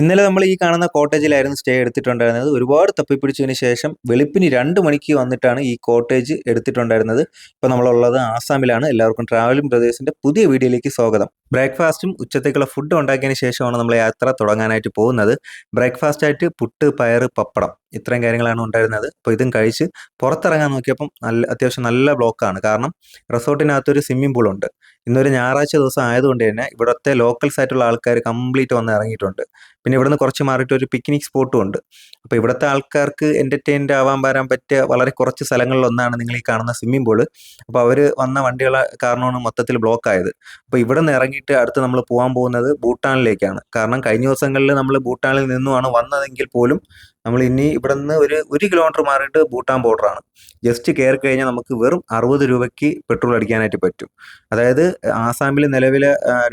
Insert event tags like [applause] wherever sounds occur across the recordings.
ഇന്നലെ നമ്മൾ ഈ കാണുന്ന കോട്ടേജിലായിരുന്നു സ്റ്റേ എടുത്തിട്ടുണ്ടായിരുന്നത്. ഒരുപാട് തപ്പിപ്പിടിച്ചതിന് ശേഷം വെളുപ്പിന് രണ്ട് മണിക്ക് വന്നിട്ടാണ് ഈ കോട്ടേജ് എടുത്തിട്ടുണ്ടായിരുന്നത്. ഇപ്പോൾ നമ്മളുള്ളത് ആസാമിലാണ്. എല്ലാവർക്കും ട്രാവലിംഗ് ബ്രദേഴ്സിന്റെ പുതിയ വീഡിയോയിലേക്ക് സ്വാഗതം. ബ്രേക്ക്ഫാസ്റ്റും ഉച്ചത്തേക്കുള്ള ഫുഡ് ഉണ്ടാക്കിയതിന് ശേഷമാണ് നമ്മൾ യാത്ര തുടങ്ങാനായിട്ട് പോകുന്നത്. ബ്രേക്ക്ഫാസ്റ്റ് ആയിട്ട് പുട്ട് പയർ പപ്പടം ഇത്രയും കാര്യങ്ങളാണ് ഉണ്ടായിരുന്നത്. അപ്പോൾ ഇതും കഴിച്ച് പുറത്തിറങ്ങാൻ നോക്കിയപ്പം നല്ല അത്യാവശ്യം നല്ല ബ്ലോക്കാണ്. കാരണം റിസോർട്ടിനകത്തൊരു സ്വിമ്മിംഗ് ഉണ്ട് ഇന്നൊരു ഞായറാഴ്ച ദിവസം ആയതുകൊണ്ട് തന്നെ ഇവിടുത്തെ ലോക്കൽസ് ആയിട്ടുള്ള ആൾക്കാർ കംപ്ലീറ്റ് വന്ന് ഇറങ്ങിയിട്ടുണ്ട്. പിന്നെ ഇവിടുന്ന് കുറച്ച് മാറിയിട്ട് ഒരു പിക്നിക് സ്പോട്ടും ഉണ്ട്. അപ്പോൾ ഇവിടുത്തെ ആൾക്കാർക്ക് എന്റർടൈൻഡ് ആവാൻ വരാൻ പറ്റിയ വളരെ കുറച്ച് സ്ഥലങ്ങളിലൊന്നാണ് നിങ്ങൾ ഈ കാണുന്ന സ്വിമ്മിംഗ് പൂൾ അപ്പോൾ അവർ വന്ന വണ്ടികളെ കാരണമാണ് മൊത്തത്തിൽ ബ്ലോക്ക് ആയത്. അപ്പോൾ ഇവിടെ നിന്ന് ഇറങ്ങിയിട്ട് അടുത്ത് നമ്മൾ പോകാൻ പോകുന്നത് ഭൂട്ടാനിലേക്കാണ്. കാരണം കഴിഞ്ഞ ദിവസങ്ങളിൽ നമ്മൾ ഭൂട്ടാനിൽ നിന്നുമാണ് വന്നതെങ്കിൽ പോലും നമ്മൾ ഇനി ഇവിടെ നിന്ന് ഒരു ഒരു കിലോമീറ്റർ മാറിയിട്ട് ഭൂട്ടാൻ ബോർഡറാണ് ജസ്റ്റ് കയറി കഴിഞ്ഞാൽ നമുക്ക് വെറും അറുപത് രൂപയ്ക്ക് പെട്രോൾ അടിക്കാനായിട്ട് പറ്റും. അതായത് ആസാമിൽ നിലവിലെ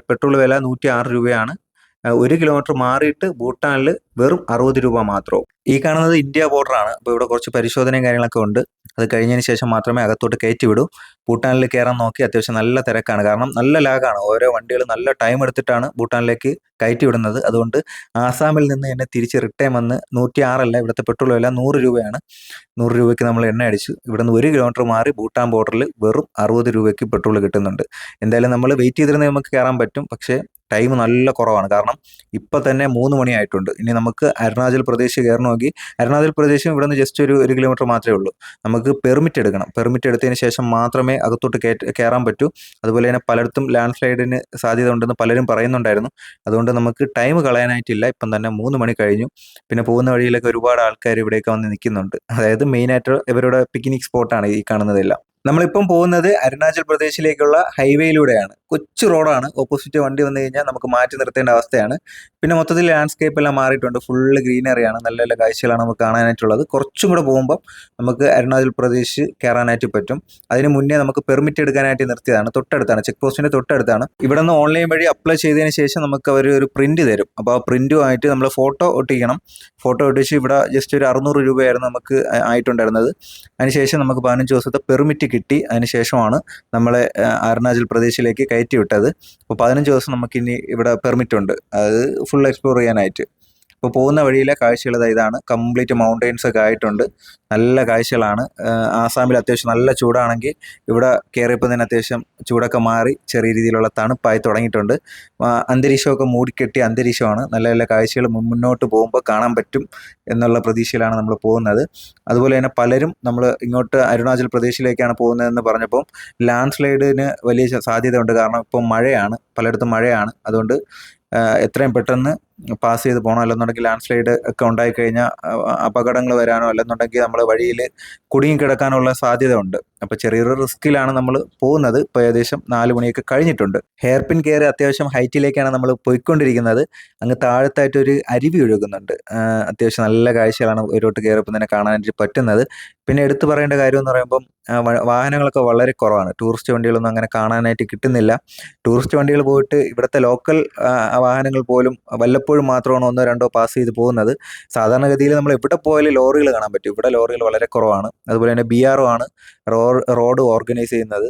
പെട്രോൾ വില നൂറ്റി ആറ് രൂപയാണ്. ഒരു കിലോമീറ്റർ മാറിയിട്ട് ഭൂട്ടാനിൽ വെറും അറുപത് രൂപ മാത്രവും. ഈ കാണുന്നത് ഇന്ത്യ ബോർഡറാണ് അപ്പോൾ ഇവിടെ കുറച്ച് പരിശോധനയും കാര്യങ്ങളൊക്കെ ഉണ്ട്. അത് കഴിഞ്ഞതിന് ശേഷം മാത്രമേ അകത്തോട്ട് കയറ്റി വിടൂ. ഭൂട്ടാനിൽ കയറാൻ നോക്കി അത്യാവശ്യം നല്ല തിരക്കാണ്. കാരണം നല്ല ലാഗാണ്. ഓരോ വണ്ടികൾ നല്ല ടൈം എടുത്തിട്ടാണ് ഭൂട്ടാനിലേക്ക് കയറ്റി വിടുന്നത്. അതുകൊണ്ട് ആസാമിൽ നിന്ന് എന്നെ തിരിച്ച് റിട്ടേൺ വന്ന് നൂറ്റി ആറല്ല ഇവിടുത്തെ പെട്രോൾ വില നൂറ് രൂപയാണ്. നൂറ് രൂപയ്ക്ക് നമ്മൾ എണ്ണ അടിച്ചു. ഇവിടെ നിന്ന് ഒരു കിലോമീറ്റർ മാറി ഭൂട്ടാൻ ബോർഡറിൽ വെറും അറുപത് രൂപയ്ക്ക് പെട്രോൾ കിട്ടുന്നുണ്ട്. എന്തായാലും നമ്മൾ വെയിറ്റ് ചെയ്തിരുന്നേ നമുക്ക് കയറാൻ പറ്റും. പക്ഷേ ടൈം നല്ല കുറവാണ്. കാരണം ഇപ്പം തന്നെ മൂന്ന് മണിയായിട്ടുണ്ട്. ഇനി നമുക്ക് അരുണാചൽ പ്രദേശ് കയറണമെങ്കിൽ അരുണാചൽ പ്രദേശും ഇവിടെ നിന്ന് ജസ്റ്റ് ഒരു ഒരു കിലോമീറ്റർ മാത്രമേ ഉള്ളൂ. നമുക്ക് പെർമിറ്റ് എടുക്കണം. പെർമിറ്റ് എടുത്തതിന് ശേഷം മാത്രമേ അകത്തോട്ട് കയറാൻ പറ്റൂ. അതുപോലെ തന്നെ പലയിടത്തും ലാൻഡ് സ്ലൈഡിന് സാധ്യത ഉണ്ടെന്ന് പലരും പറയുന്നുണ്ടായിരുന്നു. അതുകൊണ്ട് നമുക്ക് ടൈം കളയാനായിട്ടില്ല. ഇപ്പം തന്നെ മൂന്ന് മണി കഴിഞ്ഞു. പിന്നെ പോകുന്ന വഴിയിലൊക്കെ ഒരുപാട് ആൾക്കാർ ഇവിടെയൊക്കെ വന്ന് നിൽക്കുന്നുണ്ട്. അതായത് മെയിനായിട്ട് ഇവരുടെ പിക്നിക് സ്പോട്ടാണ് ഈ കാണുന്നതെല്ലാം. നമ്മളിപ്പം പോകുന്നത് അരുണാചൽ പ്രദേശിലേക്കുള്ള ഹൈവേയിലൂടെയാണ് കൊച്ചു റോഡാണ്. ഓപ്പോസിറ്റ് വണ്ടി വന്നു കഴിഞ്ഞാൽ നമുക്ക് മാറ്റി നിർത്തേണ്ട അവസ്ഥയാണ്. പിന്നെ മൊത്തത്തിൽ ലാൻഡ്സ്കേപ്പ് എല്ലാം മാറിയിട്ടുണ്ട്. ഫുള്ള് ഗ്രീനറിയാണ് നല്ല നല്ല കാഴ്ചകളാണ് നമുക്ക് കാണാനായിട്ടുള്ളത്. കുറച്ചും കൂടെ പോകുമ്പം നമുക്ക് അരുണാചൽ പ്രദേശ് കയറാനായിട്ട് പറ്റും. അതിന് മുന്നേ നമുക്ക് പെർമിറ്റ് എടുക്കാനായിട്ട് നിർത്തിയതാണ്. തൊട്ടടുത്താണ്. ചെക്ക് പോസ്റ്റിന്റെ തൊട്ടടുത്താണ്. ഇവിടെ നിന്ന് ഓൺലൈൻ വഴി അപ്ലൈ ചെയ്തതിന് ശേഷം നമുക്ക് അവർ ഒരു പ്രിന്റ് തരും. അപ്പോൾ ആ പ്രിന്റുമായിട്ട് നമ്മൾ ഫോട്ടോ ഒട്ടിക്കണം. ഫോട്ടോ ഒട്ടിച്ച് ഇവിടെ ജസ്റ്റ് ഒരു അറുന്നൂറ് രൂപയായിരുന്നു നമുക്ക് ആയിട്ടുണ്ടായിരുന്നത്. അതിനുശേഷം നമുക്ക് പതിനഞ്ച് ദിവസത്തെ പെർമിറ്റ് കിട്ടി. അതിനുശേഷമാണ് നമ്മളെ അരുണാചൽ പ്രദേശിലേക്ക് കയറ്റി വിട്ടത്. അപ്പോൾ പതിനഞ്ച് ദിവസം നമുക്കിനി ഇവിടെ പെർമിറ്റ് ഉണ്ട്. അത് ഫുൾ എക്സ്പ്ലോർ ചെയ്യാനായിട്ട്. അപ്പോൾ പോകുന്ന വഴിയിലെ കാഴ്ചകൾ ഇതാണ്. കംപ്ലീറ്റ് മൗണ്ടെയ്ൻസ് ഒക്കെ ആയിട്ടുണ്ട്. നല്ല കാഴ്ചകളാണ്. ആസാമിൽ അത്യാവശ്യം നല്ല ചൂടാണെങ്കിൽ ഇവിടെ കയറിയപ്പോൾ തന്നെ അത്യാവശ്യം ചൂടൊക്കെ മാറി ചെറിയ രീതിയിലുള്ള തണുപ്പായി തുടങ്ങിയിട്ടുണ്ട്. അന്തരീക്ഷമൊക്കെ മൂടിക്കെട്ടിയ അന്തരീക്ഷമാണ്. നല്ല നല്ല കാഴ്ചകൾ മുന്നോട്ട് പോകുമ്പോൾ കാണാൻ പറ്റും എന്നുള്ള പ്രതീക്ഷയിലാണ് നമ്മൾ പോകുന്നത്. അതുപോലെ തന്നെ പലരും നമ്മൾ ഇങ്ങോട്ട് അരുണാചൽ പ്രദേശിലേക്കാണ് പോകുന്നതെന്ന് പറഞ്ഞപ്പം ലാൻഡ് സ്ലൈഡിന് വലിയ സാധ്യത സാധ്യതയുണ്ട്. കാരണം ഇപ്പം മഴയാണ്. പലയിടത്തും മഴയാണ്. അതുകൊണ്ട് എത്രയും പെട്ടെന്ന് പാസ് ചെയ്ത് പോകണം? അല്ലെന്നുണ്ടെങ്കിൽ ലാൻഡ് സ്ലൈഡ് ഒക്കെ ഉണ്ടായിക്കഴിഞ്ഞാൽ അപകടങ്ങൾ വരാനോ അല്ലെന്നുണ്ടെങ്കിൽ നമ്മൾ വഴിയിൽ കുടുങ്ങി കിടക്കാനുള്ള സാധ്യത ഉണ്ട് അപ്പോൾ ചെറിയൊരു റിസ്ക്കിലാണ് നമ്മൾ പോകുന്നത്. ഇപ്പോൾ ഏകദേശം നാല് മണിയൊക്കെ കഴിഞ്ഞിട്ടുണ്ട്. ഹെയർ പിൻ കയറി അത്യാവശ്യം ഹൈറ്റിലേക്കാണ് നമ്മൾ പോയിക്കൊണ്ടിരിക്കുന്നത്. അങ്ങ് താഴത്തായിട്ട് ഒരു അരുവി ഒഴുകുന്നുണ്ട്. അത്യാവശ്യം നല്ല കാഴ്ചകളാണ് ഒരുവട്ട് കയറിയപ്പോൾ തന്നെ കാണാനായിട്ട് പറ്റുന്നത്. പിന്നെ എടുത്തു പറയേണ്ട കാര്യം എന്ന് പറയുമ്പം വാഹനങ്ങളൊക്കെ വളരെ കുറവാണ്. ടൂറിസ്റ്റ് വണ്ടികളൊന്നും അങ്ങനെ കാണാനായിട്ട് കിട്ടുന്നില്ല. ടൂറിസ്റ്റ് വണ്ടികൾ പോയിട്ട് ഇവിടുത്തെ ലോക്കൽ വാഹനങ്ങൾ പോലും വല്ലപ്പോഴും മാത്രമാണ് ഒന്നോ രണ്ടോ പാസ് ചെയ്ത് പോകുന്നത്. സാധാരണഗതിയിൽ നമ്മൾ എവിടെ പോയാലും ലോറികൾ കാണാൻ പറ്റും. ഇവിടെ ലോറികൾ വളരെ കുറവാണ്. അതുപോലെ തന്നെ ബി ആർ ആണ് റോഡ് ഓർഗനൈസ് ചെയ്യുന്നത്.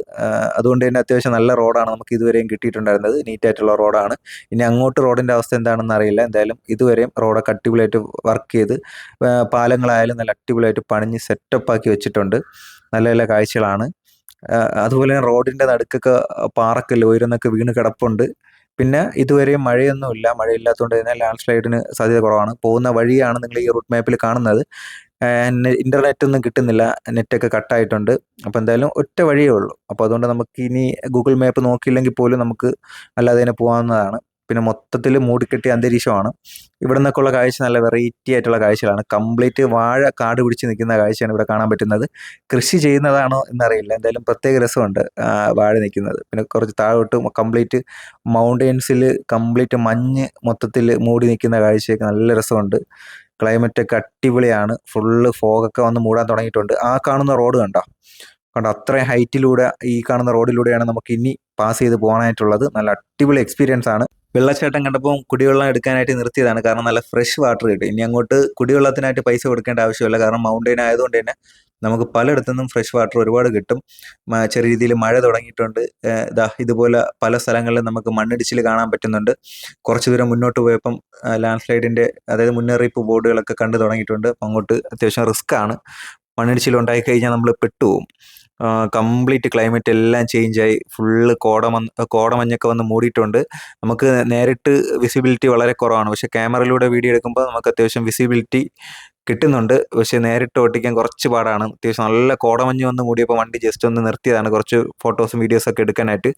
അതുകൊണ്ട് തന്നെ അത്യാവശ്യം നല്ല റോഡാണ് നമുക്ക് ഇതുവരെയും കിട്ടിയിട്ടുണ്ടായിരുന്നത്. നീറ്റായിട്ടുള്ള റോഡാണ്. ഇനി അങ്ങോട്ട് റോഡിന്റെ അവസ്ഥ എന്താണെന്ന് അറിയില്ല. എന്തായാലും ഇതുവരെയും റോഡൊക്കെ അടിപൊളിയായിട്ട് വർക്ക് ചെയ്ത് പാലങ്ങളായാലും നല്ല അടിപൊളിയായിട്ട് പണിഞ്ഞ് സെറ്റപ്പ് ആക്കി വെച്ചിട്ടുണ്ട്. നല്ല നല്ല കാഴ്ചകളാണ്. അതുപോലെ റോഡിന്റെ നടുക്കൊക്കെ പാറക്കല്ല് ഉയരുന്നൊക്കെ വീണ് കിടപ്പുണ്ട്. പിന്നെ ഇതുവരെ മഴയൊന്നുമില്ല. മഴയില്ലാത്തതുകൊണ്ട് തന്നെ ലാൻഡ് സ്ലൈഡിന് സാധ്യത കുറവാണ്. പോകുന്ന വഴിയാണ് നിങ്ങൾ ഈ റൂട്ട് മാപ്പിൽ കാണുന്നത്. ഇന്റർനെറ്റ് ഒന്നും കിട്ടുന്നില്ല. നെറ്റൊക്കെ കട്ടായിട്ടുണ്ട് അപ്പോൾ എന്തായാലും ഒറ്റ വഴിയേ ഉള്ളൂ. അപ്പോൾ അതുകൊണ്ട് നമുക്ക് ഇനി ഗൂഗിൾ മാപ്പ് നോക്കിയില്ലെങ്കിൽ പോലും നമുക്ക് അല്ലാതെ തന്നെ പോകാവുന്നതാണ്. പിന്നെ മൊത്തത്തിൽ മൂടിക്കെട്ടിയ അന്തരീക്ഷമാണ്. ഇവിടെ നിന്നൊക്കെയുള്ള കാഴ്ച നല്ല വെറൈറ്റി ആയിട്ടുള്ള കാഴ്ചകളാണ്. കംപ്ലീറ്റ് വാഴ കാട് പിടിച്ച് നിൽക്കുന്ന കാഴ്ചയാണ് ഇവിടെ കാണാൻ പറ്റുന്നത്. കൃഷി ചെയ്യുന്നതാണോ എന്നറിയില്ല. എന്തായാലും പ്രത്യേക രസമുണ്ട് വാഴ നിൽക്കുന്നത്. പിന്നെ കുറച്ച് താഴോട്ട് കംപ്ലീറ്റ് മൗണ്ടെയ്ൻസിൽ കംപ്ലീറ്റ് മഞ്ഞ് മൊത്തത്തിൽ മൂടി നിൽക്കുന്ന കാഴ്ചയൊക്കെ നല്ല രസമുണ്ട്. ക്ലൈമറ്റ് ഒക്കെ അടിപൊളിയാണ്. ഫുള്ള് ഫോഗൊക്കെ വന്ന് മൂടാൻ തുടങ്ങിയിട്ടുണ്ട്. ആ കാണുന്ന റോഡ് കണ്ടോ? കണ്ടോ? അത്രയും ഹൈറ്റിലൂടെ ഈ കാണുന്ന റോഡിലൂടെയാണ് നമുക്ക് ഇനി പാസ് ചെയ്ത് പോകാനായിട്ടുള്ളത്. നല്ല അടിപൊളി എക്സ്പീരിയൻസ് ആണ്. വെള്ളച്ചാട്ടം കണ്ടപ്പോൾ കുടിവെള്ളം എടുക്കാനായിട്ട് നിർത്തിയതാണ്. കാരണം നല്ല ഫ്രഷ് വാട്ടർ കിട്ടും. ഇനി അങ്ങോട്ട് കുടിവെള്ളത്തിനായിട്ട് പൈസ കൊടുക്കേണ്ട ആവശ്യമില്ല. കാരണം മൗണ്ടൈൻ ആയതുകൊണ്ട് തന്നെ നമുക്ക് പലയിടത്തുനിന്നും ഫ്രഷ് വാട്ടർ ഒരുപാട് കിട്ടും. ചെറിയ രീതിയിൽ മഴ തുടങ്ങിയിട്ടുണ്ട്. ഇതാ ഇതുപോലെ പല സ്ഥലങ്ങളിലും നമുക്ക് മണ്ണിടിച്ചിൽ കാണാൻ പറ്റുന്നുണ്ട്. കുറച്ച് ദൂരം മുന്നോട്ട് പോയപ്പം ലാൻഡ് സ്ലൈഡിന്റെ അതായത് മുന്നറിയിപ്പ് ബോർഡുകളൊക്കെ കണ്ടു തുടങ്ങിയിട്ടുണ്ട്. അങ്ങോട്ട് അത്യാവശ്യം റിസ്ക് ആണ്. മണ്ണിടിച്ചിൽ ഉണ്ടായി കഴിഞ്ഞാൽ നമ്മൾ പെട്ടുപോകും. കംപ്ലീറ്റ് ക്ലൈമറ്റ് എല്ലാം ചേഞ്ച് ആയി. ഫുള്ള് കോടമഞ്ഞ് കോടമഞ്ഞൊക്കെ വന്ന് മൂടിയിട്ടുണ്ട്. നമുക്ക് നേരിട്ട് വിസിബിലിറ്റി വളരെ കുറവാണ്. പക്ഷെ ക്യാമറയിലൂടെ വീഡിയോ എടുക്കുമ്പോൾ നമുക്ക് അത്യാവശ്യം വിസിബിലിറ്റി കിട്ടുന്നുണ്ട്. പക്ഷെ നേരിട്ട് ഓട്ടിക്കാൻ കുറച്ച് പാടാണ്. അത്യാവശ്യം നല്ല കോടമഞ്ഞ് വന്ന് മൂടിയപ്പോൾ വണ്ടി ജസ്റ്റ് ഒന്ന് നിർത്തിയതാണ്. കുറച്ച് ഫോട്ടോസും വീഡിയോസൊക്കെ എടുക്കാനായിട്ട്.